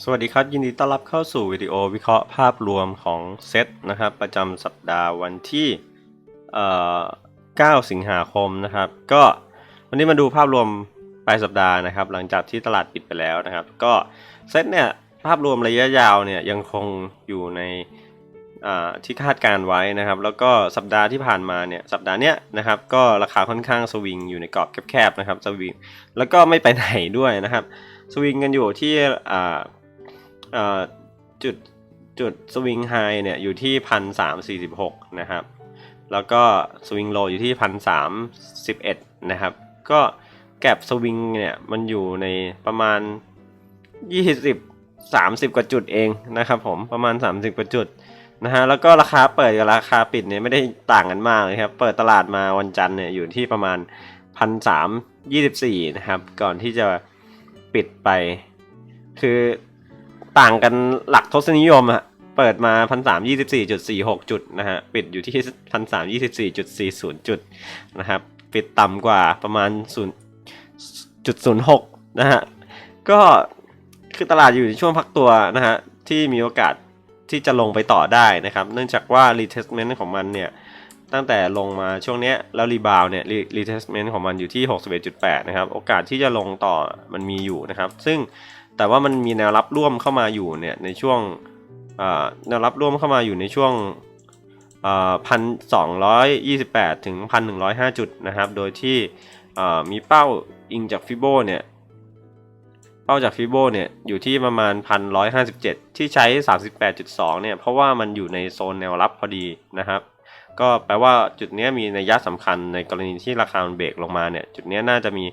สวัสดีครับ ยินดีต้อนรับเข้าสู่วิดีโอวิเคราะห์ภาพรวมของเซตนะครับ ประจำสัปดาห์วันที่เ9สิงหาคมนะครับ ก็วันนี้มาดูภาพรวมปลายสัปดาห์นะครับ หลังจากที่ตลาดปิดไปแล้วนะครับ ก็เซตเนี่ยภาพรวมระยะยาวเนี่ยยังคงอยู่ในที่คาดการไว้นะครับ แล้วก็สัปดาห์ที่ผ่านมาเนี่ยสัปดาห์เนี้ยนะครับก็ราคาค่อนข้างสวิงอยู่ในกรอบแคบๆนะครับสวิงแล้วก็ไม่ไปไหนด้วยนะครับ สวิงกันอยู่ที่อ่า จุดจุดสวิงไฮเนี่ยอยู่ที่พันสามสี่สิบหกนะครับ แล้วก็สวิงโลอยู่ที่พันสามสิบเอ็ดนะครับ ก็แก็บสวิงเนี่ยมันอยู่ในประมาณยี่สิบสามสิบกว่าจุดเองนะครับผมประมาณสามสิบกว่าจุดนะฮะแล้วก็ราคาเปิดกับราคาปิดเนี่ยไม่ได้ต่างกันมากเลยครับ เปิดตลาดมาวันจันทร์เนี่ยอยู่ที่ประมาณพันสามยี่สิบสี่นะครับ ก่อนที่จะปิดไป คือ ต่างกันหลักทศนิยมอะเปิดมาพันสามยี่สิบสี่จุดสี่หกจุดนะฮะ ปิดอยู่ที่พันสามยี่สิบสี่จุดสี่ศูนย์จุดนะครับ ปิดต่ำกว่าประมาณศูนย์จุดศูนย์หกนะฮะ ก็คือตลาดอยู่ในช่วงพักตัวนะฮะ ที่มีโอกาสที่จะลงไปต่อได้นะครับ เนื่องจากว่า retestment ของมันเนี่ย ตั้งแต่ลงมาช่วงเนี้ยแล้วรีบาวเนี่ย retestment ของมันอยู่ที่ 61.8 นะครับ โอกาสที่จะลงต่อมันมีอยู่นะครับ ซึ่ง แต่ว่ามันมีแนวรับร่วมเข้ามาอยู่เนี่ยในช่วงแนวรับร่วมเข้ามาอยู่ในช่วงพันสองร้อยยี่สิบแปดถึงพันหนึ่งร้อยห้าจุดนะครับ โดยที่มีเป้าอิงจากฟิโบเนี่ยเป้าจากฟิโบเนี่ยอยู่ที่ประมาณพันร้อยห้าสิบเจ็ดที่ใช้สามสิบแปดจุดสองเนี่ยเพราะว่ามันอยู่ในโซนแนวรับพอดีนะครับ ก็แปลว่าจุดนี้มีนัยยะสำคัญในกรณีที่ราคามันเบรกลงมาเนี่ยจุดนี้น่าจะมี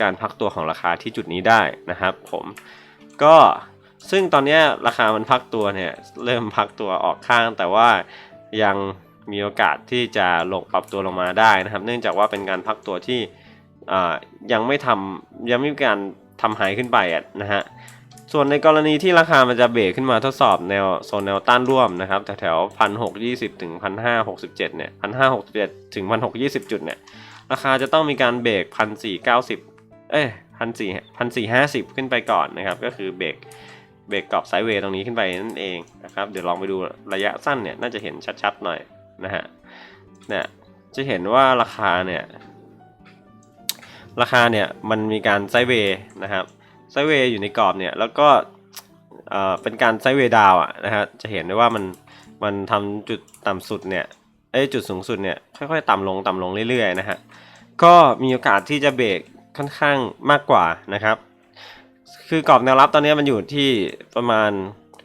การพักตัวของราคาที่จุดนี้ได้นะครับผมก็ซึ่งตอนนี้ราคามันพักตัวเนี่ยเริ่มพักตัวออกข้าง แต่ว่ายังมีโอกาสที่จะลงปรับตัวลงมาได้นะครับ เนื่องจากว่าเป็นการพักตัวที่ยังไม่ทำยังไม่มีการทำหายขึ้นไปนะฮะส่วนในกรณีที่ราคามันจะเบรกขึ้นมาทดสอบแนวโซนแนวต้านร่วมนะครับแถวๆพันหกยี่สิบถึงพันห้าหกสิบเจ็ดเนี่ยพันห้าหกสิบเจ็ดถึงพันหกยี่สิบจุดเนี่ยราคาจะต้องมีการเบรกพันสี่เก้าสิบ เอ้ยพันสี่พันสี่ห้าสิบขึ้นไปก่อนนะครับ ก็คือเบรกเบรกกรอบไซด์เวย์ตรงนี้ขึ้นไปนั่นเองนะครับ เดี๋ยวลองไปดูระยะสั้นเนี่ยน่าจะเห็นชัดๆหน่อยนะฮะเนี่ยจะเห็นว่าราคาเนี่ยราคาเนี่ยมันมีการไซด์เวย์นะครับไซด์เวย์อยู่ในกรอบเนี่ยแล้วก็เอ่อเป็นการไซด์เวย์ดาวอะนะฮะจะเห็นได้ว่ามันมันทำจุดต่ำสุดเนี่ยเอ้จุดสูงสุดเนี่ยค่อยๆ ต่ำลงต่ำลงเรื่อยๆนะฮะก็มีโอกาสที่จะเบรก ค่อนข้างมากกว่านะครับ คือกรอบแนวรับตอนนี้มันอยู่ที่ประมาณ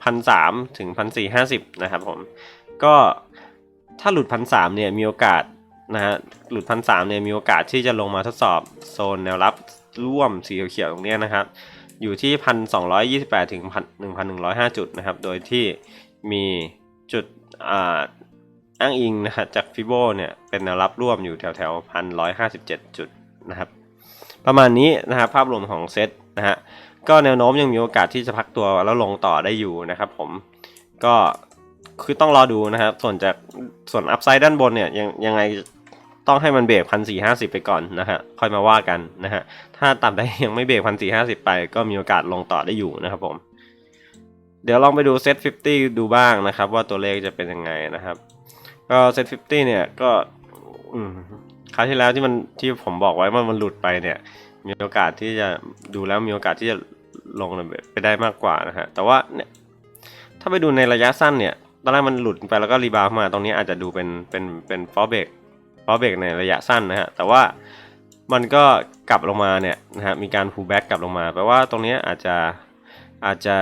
พันสามถึงพันสี่ห้าสิบนะครับผม ก็ถ้าหลุดพันสามเนี่ยมีโอกาสนะฮะหลุดพันสามเนี่ยมีโอกาสที่จะลงมาทดสอบโซนแนวรับร่วมสีเขียวๆตรงนี้นะครับ อยู่ที่พันสองร้อยยี่สิบแปดถึงพันหนึ่งพันหนึ่งร้อยห้าจุดนะครับ โดยที่มีจุดอ่าอ้างอิงนะจากฟิโบเนี่ยเป็นแนวรับร่วมอยู่แถวแถวพันร้อยห้าสิบเจ็ดจุดนะครับ ประมาณนี้นะครับภาพรวมของเซตนะฮะก็แนวโน้มยังมีโอกาสที่จะพักตัวแล้วลงต่อได้อยู่นะครับผมก็คือต้องรอดูนะครับ ส่วนจากส่วนอัพไซด์ด้านบนเนี่ยยังยังไงต้องให้มันเบรกพันสี่ห้าสิบไปก่อนนะฮะค่อยมาว่ากันนะฮะถ้าต่ำได้ยังไม่เบรกพันสี่ห้าสิบไป ก็มีโอกาสลงต่อได้อยู่นะครับผมเดี๋ยวลองไปดูเซต50 ดูบ้างนะครับ ว่าตัวเลขจะเป็นยังไงนะครับ ก็เซต50 เนี่ยก็ ราวที่แล้วที่มันที่ผมบอกไว้ว่ามันหลุดไปเนี่ย มีโอกาสที่จะดูแล้วมีโอกาสที่จะลงไปได้มากกว่านะฮะแต่ว่าเนี่ยถ้าไปดูในระยะสั้นเนี่ยตอนแรกมันหลุดไปแล้วก็รีบาวมาตรงนี้อาจจะดูเป็นเป็นเป็นฟอเบกฟอเบกในระยะสั้นนะฮะแต่ว่ามันก็กลับลงมาเนี่ยนะฮะมีการ pull back กลับลงมาแปลว่าตรงนี้อาจจะอาจจะ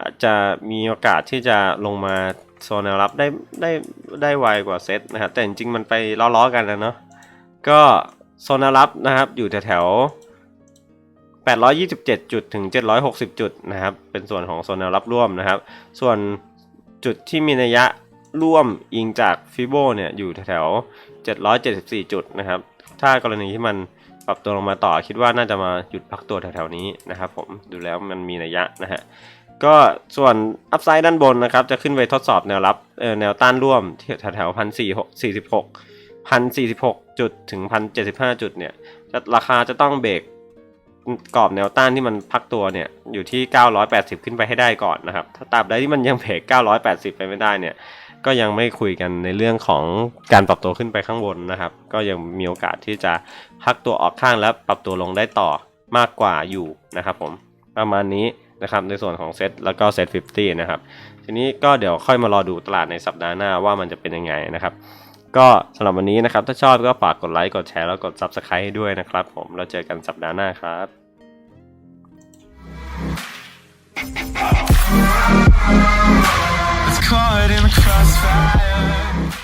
อาจจะมีโอกาสที่จะลงมา โซนแนวรับได้ได้ได้ไวกว่าเซตนะครับแต่จริงๆมันไปล้อๆกันนะเนาะก็โซนแนวรับนะครับอยู่แถวๆ827 จุดถึง 760 จุดนะครับ เป็นส่วนของโซนแนวรับร่วมนะครับ ส่วนจุดที่มีนัยยะร่วมอิงจากฟิโบเนี่ยอยู่แถวๆ774 จุดนะครับ ถ้ากรณีที่มันปรับตัวลงมาต่อคิดว่าน่าจะมาหยุดพักตัวแถวๆนี้นะครับผมดูแล้วมันมีนัยยะนะฮะ ก็ส่วนอัพไซด์ด้านบนนะครับ จะขึ้นไปทดสอบแนวรับแนวต้านร่วมที่แถวๆพันสี่หกสี่สิบหกพันสี่สิบหกจุดถึงพันเจ็ดสิบห้าจุดเนี่ยจะราคาจะต้องเบรกกรอบแนวต้านที่มันพักตัวเนี่ยอยู่ที่ 980 ขึ้นไปให้ได้ก่อนนะครับ ถ้าตราบใดที่มันยังเพก980 ไปไม่ได้เนี่ย ก็ยังไม่คุยกันในเรื่องของการปรับตัวขึ้นไปข้างบนนะครับ ก็ยังมีโอกาสที่จะพักตัวออกข้างแล้วปรับตัวลงได้ต่อมากกว่าอยู่นะครับผมประมาณนี้ นะครับในส่วนของเซตแล้วก็เซต50 นะครับ ทีนี้ก็เดี๋ยวค่อยมารอดูตลาดในสัปดาห์หน้าว่ามันจะเป็นยังไงนะครับ ก็สำหรับวันนี้นะครับ ถ้าชอบก็ฝากกดไลค์กดแชร์แล้วกด Subscribe ให้ด้วยนะครับผมเราเจอกันสัปดาห์หน้าครับ It's caught in the crossfire